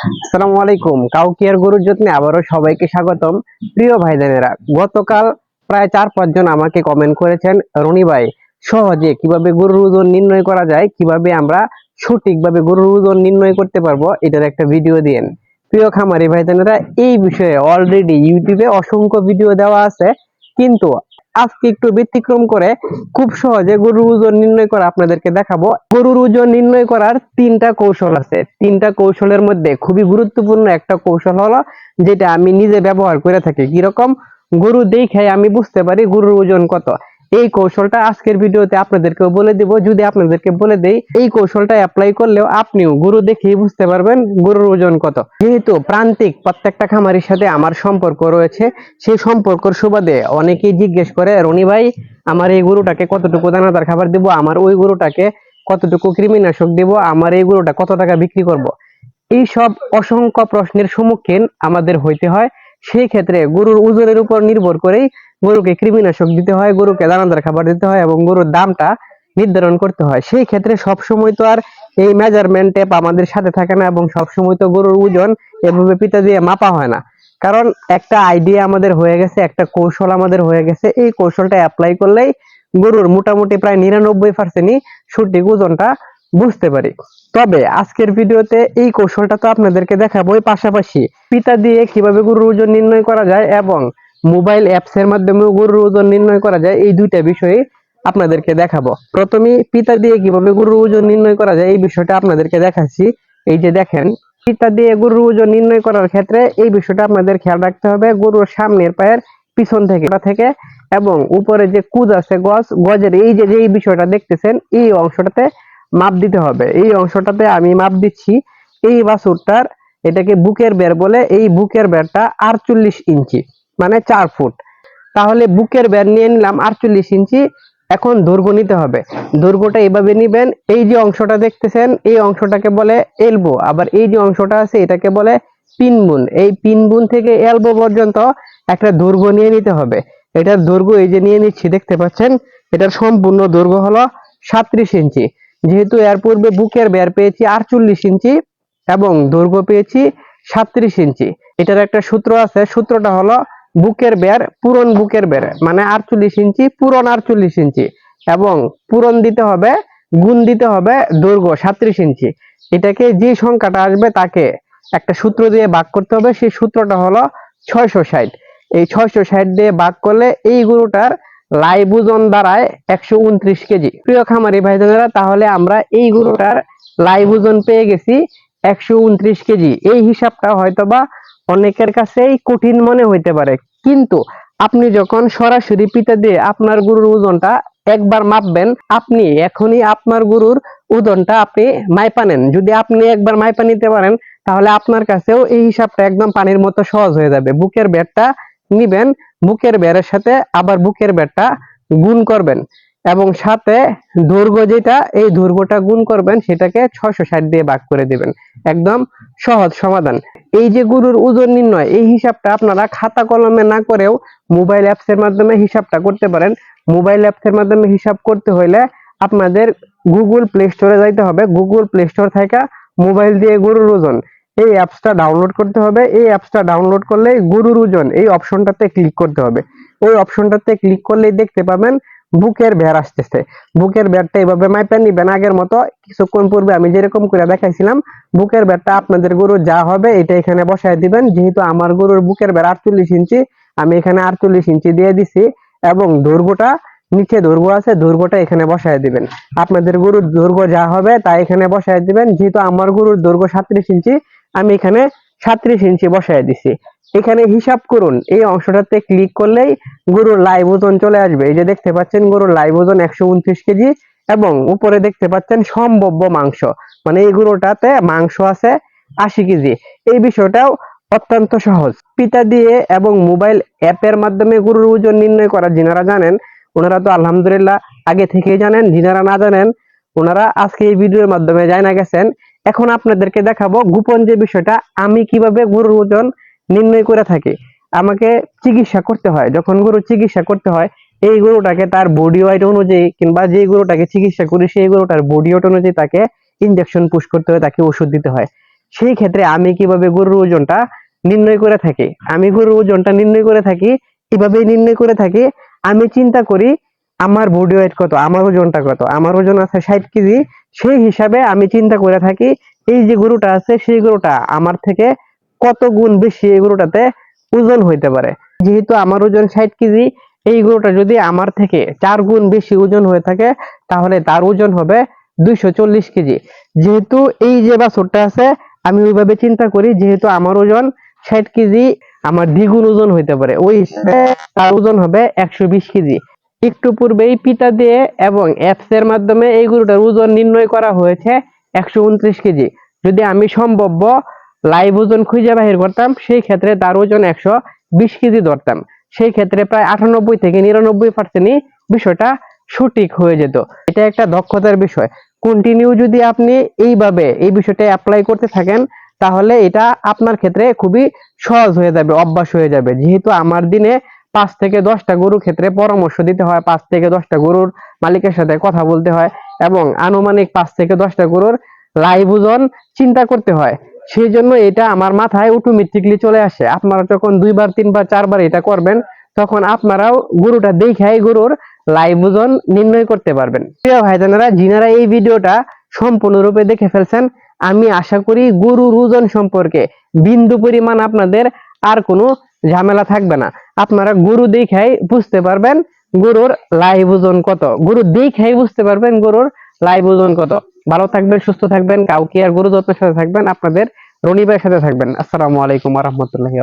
আসসালামু আলাইকুম কাউকিয়ার গরুর যত্নে আবারও সবাইকে স্বাগতম। প্রিয় ভাই বোনেরা গতকাল প্রায় চার পাঁচজন আমাকে কমেন্ট করেছেন, রনি ভাই, সহজে কীভাবে গরুর ওজন নির্ণয় করা যায়? কীভাবে আমরা সঠিকভাবে গরুর ওজন নির্ণয় করতে পারব? এটার একটা ভিডিও দিয়েন। প্রিয় খামারি ভাই বোনেরা এই বিষয়ে অলরেডি ইউটিউবে অসংখ্য ভিডিও দেওয়া আছে। কিন্তু আজকে একটু ব্যতিক্রম করে খুব সহজে গরুর ওজন নির্ণয় করা আপনাদেরকে দেখাবো। গরুর ওজন নির্ণয় করার তিনটা কৌশল আছে। তিনটা কৌশলের মধ্যে খুবই গুরুত্বপূর্ণ একটা কৌশল হলো যেটা আমি নিজে ব্যবহার করে থাকি। কীরকম? গরু দেখে আমি বুঝতে পারি গরুর ওজন কত। এই কৌশলটা আজকের ভিডিওতে আপনাদেরকেও বলে দিব। যদি আপনাদেরকে বলে দেই, এই কৌশলটা অ্যাপ্লাই করলেও আপনিও গরু দেখেই বুঝতে পারবেন গরুর ওজন কত। যেহেতু প্রান্তিক প্রত্যেকটা খামারির সাথে আমার সম্পর্ক রয়েছে, সেই সম্পর্কর সুবাদে অনেকেই জিজ্ঞেস করে, রনি ভাই, আমার এই গরুটাকে কতটুকু দানাদার খাবার দিব? আমার ওই গরুটাকে কতটুকু কৃমিনাশক দিব? আমার এই গরুটা কত টাকা বিক্রি করব? এই সব অসংখ্য প্রশ্নের সম্মুখীন আমাদের হইতে হয়। সেই ক্ষেত্রে গরুর ওজনের উপর নির্ভর করেই গরুকে কৃমিনাশক দিতে হয়, গরুকে দানাদার খাবার দিতে হয় এবং গরুর দামটা নির্ধারণ করতে হয়। সেই ক্ষেত্রে সব সময় তো আর এই মেজারমেন্ট টেপ আমাদের সাথে থাকে না এবং সব সময় তো গরুর ওজন এভাবে পিতা দিয়ে মাপা হয় না। কারণ একটা আইডিয়া আমাদের হয়ে গেছে, একটা কৌশল আমাদের হয়ে গেছে। এই কৌশলটা অ্যাপ্লাই করলেই গরুর মোটামুটি প্রায় নিরানব্বই পার্সেন্টই সঠিক ওজনটা বুঝতে পারি। তবে আজকের ভিডিওতে এই কৌশলটা তো আপনাদেরকে দেখাবো পাশাপাশি। পিতা দিয়ে কীভাবে গরুর ওজন নির্ণয় করা যায় এবং মোবাইল অ্যাপস এর মাধ্যমে গরুর ওজন নির্ণয় করা যায়, এই দুইটা বিষয়ে আপনাদেরকে দেখাবো। প্রথমে পিতা দিয়ে কীভাবে গরুর ওজন নির্ণয় করা যায়, এই বিষয়টা আপনাদেরকে দেখাচ্ছি। এই যে দেখেন, পিতা দিয়ে গরুর ওজন নির্ণয় করার ক্ষেত্রে এই বিষয়টা আপনাদের খেয়াল রাখতে হবে। গরুর সামনের পায়ের পিছন থেকে থেকে এবং উপরে যে কুজ আছে গজ, গজের এই যে যে এই বিষয়টা দেখতেছেন, এই অংশটাতে মাপ দিতে হবে। এই অংশটাতে আমি মাপ দিচ্ছি। এই বাছুরটার এটাকে বুকের বের বলে। এই বুকের বেরটা আটচল্লিশ ইঞ্চি মানে চার ফুট। তাহলে বুকের বের নিয়ে নিলাম আটচল্লিশ ইঞ্চি। এখন দৈর্ঘ্য নিতে হবে। দৈর্ঘ্যটা এভাবে নিবেন। এই যে অংশটা দেখতেছেন, এই অংশটাকে বলে এলবো। আবার এই যে অংশটা আছে, এটাকে বলে পিনবুন এই পিনবুন থেকে এলবো পর্যন্ত একটা দৈর্ঘ্য নিয়ে নিতে হবে। এটার দৈর্ঘ্য এই যে নিয়ে নিচ্ছি, দেখতে পাচ্ছেন? এটার সম্পূর্ণ দৈর্ঘ্য হলো সাত্রিশ ইঞ্চি। যেহেতু এর পূর্বে বুকের বের পেয়েছি আটচল্লিশ ইঞ্চি এবং দৈর্ঘ্য পেয়েছি সাত্রিশ ইঞ্চি। এটার একটা সূত্র আছে, সূত্রটা হলো বুকের বের, পূরণ বুকের বের মানে আটচল্লিশ ইঞ্চি, পূরণ আটচল্লিশ ইঞ্চি এবং পূরণ দিতে হবে, গুণ দিতে হবে দৈর্ঘ্য সাত্রিশ ইঞ্চি। এটাকে যে সংখ্যাটা আসবে তাকে একটা সূত্র দিয়ে ভাগ করতে হবে, সেই সূত্রটা হলো ছয়শো ষাট। এই ছয়শো ষাট দিয়ে ভাগ করলে এই গরুটার লাইভ ওজন দাঁড়ায় একশো উনত্রিশ কেজি। প্রিয় খামারি ভাই বোনেরা তাহলে আমরা এই গরুটার লাইভ ওজন পেয়ে গেছি একশো উনত্রিশ কেজি। এই হিসাবটা হয়তোবা অনেকের কাছেই কঠিন মনে হইতে পারে। কিন্তু আপনি যখন সরাসরি পিতা দিয়ে আপনার গরুর ওজনটা একবার মাপবেন, আপনি এখনই আপনার গরুর ওজনটা আপনি মাইপা নেন। যদি আপনি একবার মাইপা নিতে পারেন, তাহলে আপনার কাছেও এই হিসাবটা একদম পানির মতো সহজ হয়ে যাবে। বুকের বেডটা নিবেন, বুকের বেড়ের সাথে আবার বুকের বেড়টা গুণ করবেন এবং সাথে দৈর্ঘ্য যেটা, এই দৈর্ঘ্যটা গুণ করবেন, সেটাকে ছয়শো ষাট দিয়ে ভাগ করে দিবেন। একদম সহজ সমাধান। এই যে গরুর ওজন নির্ণয়, এই হিসাবটা আপনারা খাতা কলমে না করেও মোবাইল অ্যাপস এর মাধ্যমে হিসাবটা করতে পারেন। মোবাইল অ্যাপস এর মাধ্যমে হিসাব করতে হইলে আপনাদের গুগল প্লে স্টোরে যাইতে হবে। গুগল প্লে স্টোর থেকে মোবাইল দিয়ে গরুর ওজন। এই অ্যাপসটা ডাউনলোড করতে হবে। এই অ্যাপসটা ডাউনলোড করলে গরুর ওজন, এই অপশনটাতে ক্লিক করতে হবে। ওই অপশনটাতে ক্লিক করলেই দেখতে পাবেন বুকের ভের আসতেছে। বুকের ভেরটা এইভাবে মাইপা নিবেন আগের মতো। কিছুক্ষণ পূর্বে আমি যেরকম করে দেখাইছিলাম, বুকের ভেরটা আপনাদের গরুর যা হবে এটা এখানে বসায় দিবেন। যেহেতু আমার গরুর বুকের ভের আটচল্লিশ ইঞ্চি, আমি এখানে আটচল্লিশ ইঞ্চি দিয়ে দিছি এবং দৈর্ঘ্যটা, নিচে দৈর্ঘ্য আছে, দৈর্ঘ্যটা এখানে বসায় দিবেন। আপনাদের গরুর দৈর্ঘ্য যা হবে তা এখানে বসায় দিবেন। যেহেতু আমার গরুর দৈর্ঘ্য সাত্রিশ ইঞ্চি আমি এখানে সাত্রিশ ইঞ্চি বসায় দিছি। এখানে হিসাব করুন, এই অংশটাতে ক্লিক করলেই গরুর লাইভ ওজন চলে আসবে। এই যে দেখতে পাচ্ছেন, গরুর লাইভ ওজন একশো উনত্রিশ কেজি এবং উপরে দেখতে পাচ্ছেন সম্ভাব্য মাংস। মানে এই গরুটাতে মাংস আছে আশি কেজি। এই বিষয়টাও অত্যন্ত সহজ। পিতা দিয়ে এবং মোবাইল অ্যাপের মাধ্যমে গরুর ওজন নির্ণয় করা যিনারা জানেন, ওনারা তো আলহামদুলিল্লাহ আগে থেকেই জানেন, যিনারা না জানেন, ওনারা আজকে এই ভিডিওর মাধ্যমে জানা গেছেন এখন আপনাদেরকে দেখাবো গোপন যে বিষয়টা, আমি কীভাবে গরুর ওজন নির্ণয় করে থাকি। আমাকে চিকিৎসা করতে হয়। যখন গরু চিকিৎসা করতে হয়, এই গরুটাকে তার বডি ওয়েট অনুযায়ী কিংবা যে গরুটাকে চিকিৎসা করি, সেই গরুটার বডি ওয়েট অনুযায়ী তাকে ইনজেকশন পুশ করতে হয়, তাকে ওষুধ দিতে হয়। সেই ক্ষেত্রে আমি কীভাবে গরুর ওজনটা নির্ণয় করে থাকি? আমি গরুর ওজনটা নির্ণয় করে থাকি কীভাবে নির্ণয় করে থাকি? আমি চিন্তা করি, আমার বডি ওয়েট কত, আমার ওজনটা কত? আমার ওজন আছে ষাট কেজি সেই হিসাবে আমি চিন্তা করে থাকি, এই যে গরুটা আছে, সেই গরুটা আমার থেকে কত গুণ বেশি এই গরুটাতে ওজন হইতে পারে? যেহেতু আমার ওজন ষাট কেজি, এই গরুটা যদি আমার থেকে চার গুণ বেশি ওজন হয়ে থাকে, তাহলে তার ওজন হবে দুইশো চল্লিশ কেজি। যেহেতু এই যে বাছুরটা আছে, আমি ওইভাবে চিন্তা করি, যেহেতু আমার ওজন ষাট কেজি, আমার দ্বিগুণ ওজন হইতে পারে। ওই তার ওজন হবে একশো বিশ কেজি। একটু পূর্বেই পিতা দিয়ে এবং অ্যাপস এর মাধ্যমে এই গরুটার ওজন নির্ণয় করা হয়েছে একশো উনত্রিশ কেজি। যদি আমি সম্ভাব্য লাইভ ওজন খুঁজে বাহির করতাম, সেই ক্ষেত্রে তার ওজন একশো বিশ কেজি ধরতাম। সেই ক্ষেত্রে প্রায় আটানব্বই থেকে নিরানব্বই পার্সেন্টই বিষয়টা সঠিক হয়ে যেত। এটা একটা দক্ষতার বিষয়। কন্টিনিউ যদি আপনি এইভাবে এই বিষয়টা অ্যাপ্লাই করতে থাকেন, তাহলে এটা আপনার ক্ষেত্রে খুবই সহজ হয়ে যাবে, অভ্যাস হয়ে যাবে। যেহেতু আমার দিনে পাঁচ থেকে দশটা গরুর ক্ষেত্রে পরামর্শ দিতে হয়, পাঁচ থেকে দশটা গরুর মালিকের সাথে কথা বলতে হয় এবং আনুমানিক পাঁচ থেকে দশটা গরুর লাইভ ওজন চিন্তা করতে হয়। সেই জন্য এটা আমার মাথায় অটোমেটিকলি চলে আসে। আপনারা যখন দুইবার, তিনবার, চারবার এটা করবেন, তখন আপনারাও গরুটা দেখাই গরুর লাইভ ওজন নির্ণয় করতে পারবেন। প্রিয় ভাইজানেরা, যিনারা এই ভিডিওটা সম্পূর্ণরূপে দেখে ফেলছেন, আমি আশা করি গরুর ওজন সম্পর্কে বিন্দু পরিমাণ আপনাদের আর কোনো ঝামেলা থাকবে না। আপনারা গরু দেখাই বুঝতে পারবেন গরুর লাইভ ওজন কত। গরু দেখাই বুঝতে পারবেন গরুর লাইভ ওজন কত। ভালো থাকবেন, সুস্থ থাকবেন, কাউকে আর গরু যত্নের সাথে থাকবেন, আপনাদের রনিবের সাথে থাকবেন। আসসালামু আলাইকুম রহমতুল্লাহি